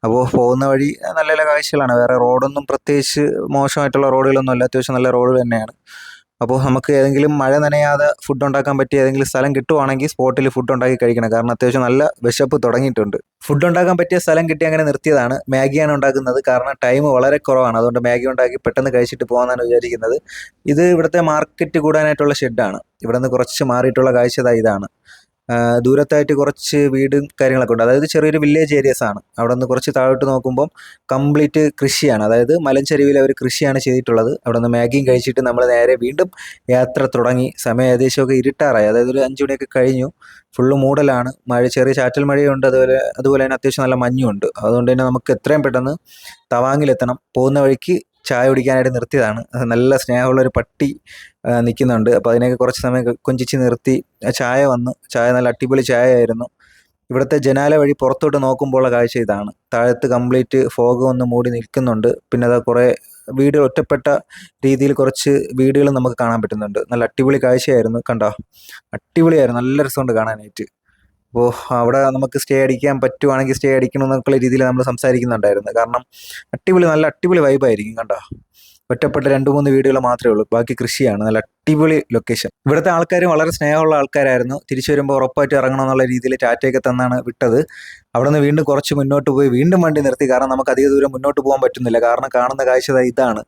അപ്പോൾ പോകുന്ന വഴി നല്ല നല്ല കാഴ്ചകളാണ്. വേറെ റോഡൊന്നും പ്രത്യേകിച്ച് മോശമായിട്ടുള്ള റോഡുകളൊന്നും അല്ല അത്യാവശ്യം നല്ല റോഡ് തന്നെയാണ്. അപ്പോൾ നമുക്ക് ഏതെങ്കിലും മഴ നനയാതെ ഫുഡ് ഉണ്ടാക്കാൻ പറ്റിയ ഏതെങ്കിലും സ്ഥലം കിട്ടുവാണെങ്കിൽ സ്പോട്ടിൽ ഫുഡ് ഉണ്ടാക്കി കഴിക്കണം. കാരണം അത്യാവശ്യം നല്ല വിശപ്പ് തുടങ്ങിയിട്ടുണ്ട്. ഫുഡ് ഉണ്ടാക്കാൻ പറ്റിയ സ്ഥലം കിട്ടി അങ്ങനെ നിർത്തിയതാണ്. മാഗിയാണ് ഉണ്ടാക്കുന്നത്. കാരണം ടൈം വളരെ കുറവാണ്. അതുകൊണ്ട് മാഗി ഉണ്ടാക്കി പെട്ടെന്ന് കഴിച്ചിട്ട് പോകാനാണ് വിചാരിക്കുന്നത്. ഇത് ഇവിടുത്തെ മാർക്കറ്റ് കൂടാനായിട്ടുള്ള ഷെഡാണ് ഇവിടെ നിന്ന് കുറച്ച് മാറിയിട്ടുള്ള കാഴ്ച ഇതാണ്. ദൂരത്തായിട്ട് കുറച്ച് വീടും കാര്യങ്ങളൊക്കെ ഉണ്ട്. അതായത് ചെറിയൊരു വില്ലേജ് ഏരിയസ് ആണ്. അവിടെ നിന്ന് കുറച്ച് താഴോട്ട് നോക്കുമ്പം കംപ്ലീറ്റ് കൃഷിയാണ്. അതായത് മലഞ്ചെരുവിൽ അവർ കൃഷിയാണ് ചെയ്തിട്ടുള്ളത്. അവിടെ നിന്ന് മാഗിയും കഴിച്ചിട്ട് നമ്മൾ നേരെ വീണ്ടും യാത്ര തുടങ്ങി. സമയം ഏകദേശമൊക്കെ ഇരുട്ടാറായി. അതായത് ഒരു അഞ്ച് മണിയൊക്കെ കഴിഞ്ഞു. ഫുള്ള് മൂടലാണ്. മഴ ചെറിയ ചാറ്റൽ മഴയുണ്ട്. അതുപോലെ അതുപോലെ തന്നെ അത്യാവശ്യം നല്ല മഞ്ഞുണ്ട്. അതുകൊണ്ട് തന്നെ നമുക്ക് എത്രയും പെട്ടെന്ന് തവാങ്ങിലെത്തണം. പോകുന്ന വഴിക്ക് ചായ കുടിക്കാനായിട്ട് നിർത്തിയതാണ്. നല്ല സ്നേഹമുള്ള ഒരു പട്ടി നിൽക്കുന്നുണ്ട്. അപ്പോൾ അതിനെയൊക്കെ കുറച്ച് സമയം കൊഞ്ചിച്ച് നിർത്തി. ചായ വന്നു. ചായ നല്ല അടിപൊളി ചായ ആയിരുന്നു ഇവിടുത്തെ ജനാല വഴി പുറത്തോട്ട് നോക്കുമ്പോഴുള്ള കാഴ്ച ഇതാണ്. താഴത്ത് കംപ്ലീറ്റ് ഫോഗ് വന്ന് മൂടി നിൽക്കുന്നുണ്ട്. പിന്നെ അത് കുറേ വീടുകൾ ഒറ്റപ്പെട്ട രീതിയിൽ കുറച്ച് വീടുകൾ നമുക്ക് കാണാൻ പറ്റുന്നുണ്ട്. നല്ല അടിപൊളി കാഴ്ചയായിരുന്നു. കണ്ടോ? അടിപൊളിയായിരുന്നു. നല്ല രസമുണ്ട് കാണാനായിട്ട്. അപ്പോൾ അവിടെ നമുക്ക് സ്റ്റേ അടിക്കാൻ പറ്റുവാണെങ്കിൽ സ്റ്റേ അടിക്കണം എന്നൊക്കെയുള്ള രീതിയിൽ നമ്മൾ സംസാരിക്കുന്നുണ്ടായിരുന്നു. കാരണം അടിപൊളി നല്ല അടിപൊളി വൈബായിരിക്കും കണ്ടോ? ഒറ്റപ്പെട്ട രണ്ട് മൂന്ന് വീടുകൾ മാത്രമേ ഉള്ളൂ. ബാക്കി കൃഷിയാണ്. നല്ല അടിപൊളി ലൊക്കേഷൻ ഇവിടുത്തെ ആൾക്കാർ വളരെ സ്നേഹമുള്ള ആൾക്കാരായിരുന്നു. തിരിച്ചു വരുമ്പോൾ ഉറപ്പായിട്ട് ഇറങ്ങണം എന്നുള്ള രീതിയിൽ ടാറ്റയൊക്കെ തന്നാണ് വിട്ടത്. അവിടെ നിന്ന് വീണ്ടും കുറച്ച് മുന്നോട്ട് പോയി വീണ്ടും വണ്ടി നിർത്തി. കാരണം നമുക്ക് അധിക ദൂരം മുന്നോട്ട് പോകാൻ പറ്റുന്നില്ല. കാരണം കാണുന്ന കാഴ്ച ഇതാണ്.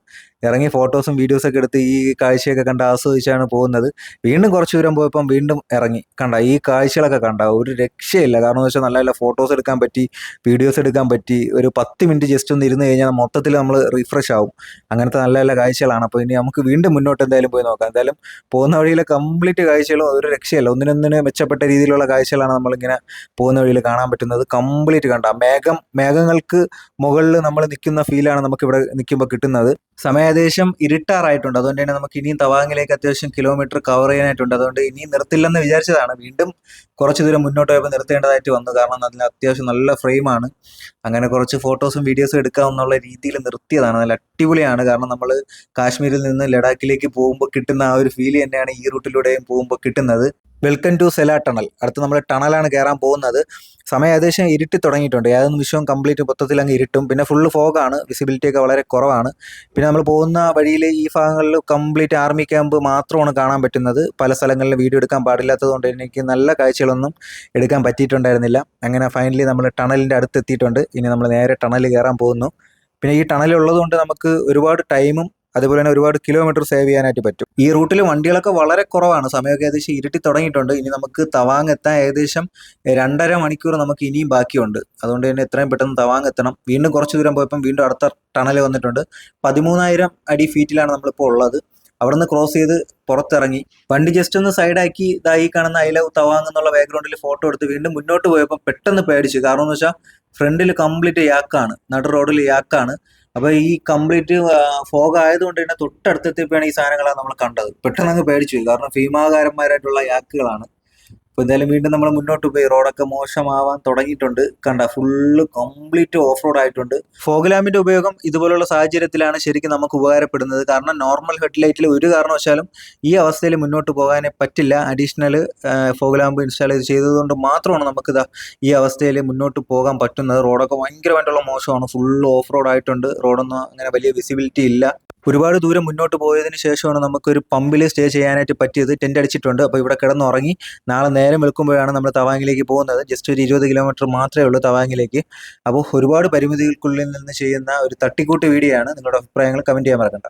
ഇറങ്ങി ഫോട്ടോസും വീഡിയോസൊക്കെ എടുത്ത് ഈ കാഴ്ചയൊക്കെ കണ്ട് ആസ്വദിച്ചാണ് പോകുന്നത്. വീണ്ടും കുറച്ച് ദൂരം പോയപ്പം വീണ്ടും ഇറങ്ങി. കണ്ട ഈ കാഴ്ചകളൊക്കെ കണ്ട ഒരു രക്ഷയില്ല. കാരണം എന്ന് വെച്ചാൽ നല്ല നല്ല ഫോട്ടോസ് എടുക്കാൻ പറ്റി വീഡിയോസ് എടുക്കാൻ പറ്റി. ഒരു പത്ത് മിനിറ്റ് ജസ്റ്റ് ഒന്ന് ഇരുന്ന് കഴിഞ്ഞാൽ മൊത്തത്തിൽ നമ്മൾ റിഫ്രഷ് ആവും. അങ്ങനത്തെ നല്ല നല്ല കാഴ്ചകളാണ്. അപ്പോൾ ഇനി നമുക്ക് വീണ്ടും മുന്നോട്ട് എന്തായാലും പോയി നോക്കാം. എന്തായാലും പോകുന്ന വഴിയിലെ കംപ്ലീറ്റ് കാഴ്ചകളും ഒരു രക്ഷയല്ല. ഒന്നിനൊന്നിന് മെച്ചപ്പെട്ട രീതിയിലുള്ള കാഴ്ചകളാണ് നമ്മളിങ്ങനെ പോകുന്ന വഴിയിൽ കാണാൻ പറ്റുന്നത്. കംപ്ലീറ്റ് കണ്ട മേഘം മേഘങ്ങൾക്ക് മുകളിൽ നമ്മൾ നിൽക്കുന്ന ഫീലാണ് നമുക്കിവിടെ നിൽക്കുമ്പോൾ കിട്ടുന്നത്. സമയം ഏകദേശം ഇരുട്ടാറായിട്ടുണ്ട്. അതുകൊണ്ട് തന്നെ നമുക്ക് ഇനിയും തവാങ്ങിലേക്ക് അത്യാവശ്യം കിലോമീറ്റർ കവർ ചെയ്യാനായിട്ടുണ്ട്. അതുകൊണ്ട് ഇനിയും നിർത്തില്ലെന്ന് വിചാരിച്ചതാണ്. വീണ്ടും കുറച്ച് ദൂരം മുന്നോട്ട് പോയപ്പോൾ നിർത്തേണ്ടതായിട്ട് വന്നു. കാരണം അതിന് അത്യാവശ്യം നല്ല ഫ്രെയിമാണ് അങ്ങനെ കുറച്ച് ഫോട്ടോസും വീഡിയോസും എടുക്കാമെന്നുള്ള രീതിയിൽ നിർത്തിയതാണ്. നല്ല അടിപൊളിയാണ്. കാരണം നമ്മൾ കാശ്മീരിൽ നിന്ന് ലഡാക്കിലേക്ക് പോകുമ്പോൾ കിട്ടുന്ന ആ ഒരു ഫീൽ തന്നെയാണ് ഈ റൂട്ടിലൂടെയും പോകുമ്പോൾ കിട്ടുന്നത്. Welcome to Sela tunnel. അടുത്ത് നമ്മൾ ടണലാണ് കയറാൻ പോകുന്നത്. സമയം ഏകദേശം ഇരുട്ടി തുടങ്ങിയിട്ടുണ്ട്. ഏതൊന്നും വിഷയം കംപ്ലീറ്റ് മൊത്തത്തിൽ അങ്ങ് ഇരുട്ടും. പിന്നെ ഫുള്ള് ഫോഗാണ് വിസിബിലിറ്റി ഒക്കെ വളരെ കുറവാണ്. പിന്നെ നമ്മൾ പോകുന്ന വഴിയിൽ ഈ ഭാഗങ്ങളിൽ കംപ്ലീറ്റ് ആർമി ക്യാമ്പ് മാത്രമാണ് കാണാൻ പറ്റുന്നത്. പല സ്ഥലങ്ങളിൽ വീഡിയോ എടുക്കാൻ പാടില്ലാത്തതുകൊണ്ട് എനിക്ക് നല്ല കാഴ്ചകളൊന്നും എടുക്കാൻ പറ്റിയിട്ടുണ്ടായിരുന്നില്ല. അങ്ങനെ ഫൈനലി നമ്മൾ ടണലിന്റെ അടുത്ത് എത്തിയിട്ടുണ്ട്. ഇനി നമ്മൾ നേരെ ടണൽ കയറാൻ പോകുന്നു. പിന്നെ ഈ ടണൽ ഉള്ളതുകൊണ്ട് നമുക്ക് ഒരുപാട് ടൈമും അതുപോലെ തന്നെ ഒരുപാട് കിലോമീറ്റർ സേവ് ചെയ്യാനായിട്ട് പറ്റും. ഈ റൂട്ടിൽ വണ്ടികളൊക്കെ വളരെ കുറവാണ്. സമയമൊക്കെ ഏകദേശം ഇരുട്ടി തുടങ്ങിയിട്ടുണ്ട്. ഇനി നമുക്ക് തവാങ് എത്താൻ ഏകദേശം രണ്ടര മണിക്കൂർ നമുക്ക് ഇനിയും ബാക്കിയുണ്ട്. അതുകൊണ്ട് തന്നെ എത്രയും പെട്ടെന്ന് തവാങ് എത്തണം. വീണ്ടും കുറച്ച് ദൂരം പോയപ്പം വീണ്ടും അടുത്ത ടണൽ വന്നിട്ടുണ്ട്. പതിമൂന്നായിരം അടി ഫീറ്റിലാണ് നമ്മളിപ്പോൾ ഉള്ളത്. അവിടുന്ന് ക്രോസ് ചെയ്ത് പുറത്തിറങ്ങി. വണ്ടി ജസ്റ്റ് ഒന്ന് സൈഡാക്കി ഇതായി കാണുന്ന ഐ ലവ് തവാങ് എന്നുള്ള ബാക്ക്ഗ്രൗണ്ടിൽ ഫോട്ടോ എടുത്ത് വീണ്ടും മുന്നോട്ട് പോയപ്പോൾ പെട്ടെന്ന് പേടിച്ചു. കാരണം എന്ന് വെച്ചാൽ ഫ്രണ്ടിൽ കംപ്ലീറ്റ് യാക്കാണ്. നടു റോഡിൽ യാക്കാണ്. അപ്പൊ ഈ കംപ്ലീറ്റ് ഫോഗ് ആയതുകൊണ്ട് തന്നെ തൊട്ടടുത്തെത്തിയപ്പോഴാണ് ഈ സാധനങ്ങളാണ് നമ്മൾ കണ്ടത്. പെട്ടെന്ന് അങ്ങ് പേടിച്ചു കാരണം ഭീമാകാരന്മാരായിട്ടുള്ള യാക്കുകളാണ് അപ്പൊ എന്തായാലും വീണ്ടും നമ്മൾ മുന്നോട്ട് പോയി. റോഡൊക്കെ മോശമാവാൻ തുടങ്ങിയിട്ടുണ്ട്. കണ്ട ഫുള്ള് കംപ്ലീറ്റ് ഓഫ് റോഡ് ആയിട്ടുണ്ട്. ഫോഗ് ലാമ്പിന്റെ ഉപയോഗം ഇതുപോലുള്ള സാഹചര്യത്തിലാണ് ശരിക്കും നമുക്ക് ഉപകാരപ്പെടുന്നത്. കാരണം നോർമൽ ഹെഡ്ലൈറ്റിൽ ഒരു കാരണവശാലും ഈ അവസ്ഥയിൽ മുന്നോട്ട് പോകാനേ പറ്റില്ല. അഡീഷണൽ ഫോഗ് ലാമ്പ് ഇൻസ്റ്റാൾ ചെയ്ത് ചെയ്തതുകൊണ്ട് മാത്രമാണ് നമുക്ക് ഇതാ ഈ അവസ്ഥയിൽ മുന്നോട്ട് പോകാൻ പറ്റുന്നത്. റോഡൊക്കെ ഭയങ്കരമായിട്ടുള്ള മോശമാണ്. ഫുൾ ഓഫ് റോഡ് ആയിട്ടുണ്ട്. റോഡൊന്നും അങ്ങനെ വലിയ വിസിബിലിറ്റി ഇല്ല. ഒരുപാട് ദൂരം മുന്നോട്ട് പോയതിന് ശേഷമാണ് നമുക്കൊരു പമ്പിൽ സ്റ്റേ ചെയ്യാനായിട്ട് പറ്റിയത്. ടെന്റ് അടിച്ചിട്ടുണ്ട്. അപ്പോൾ ഇവിടെ കിടന്നുറങ്ങി. നാളെ നേരം വെളുക്കുമ്പോഴാണ് നമ്മൾ തവാങ്ങിലേക്ക് പോകുന്നത്. ജസ്റ്റ് ഒരു ഇരുപത് കിലോമീറ്റർ മാത്രമേ ഉള്ളൂ തവാങ്ങിലേക്ക്. അപ്പോൾ ഒരുപാട് പരിമിതികൾക്കുള്ളിൽ നിന്ന് ചെയ്യുന്ന ഒരു തട്ടിക്കൂട്ട് വീഡിയോ ആണ്. നിങ്ങളുടെ അഭിപ്രായങ്ങൾ കമന്റ് ചെയ്യാൻ മറക്കണ്ട.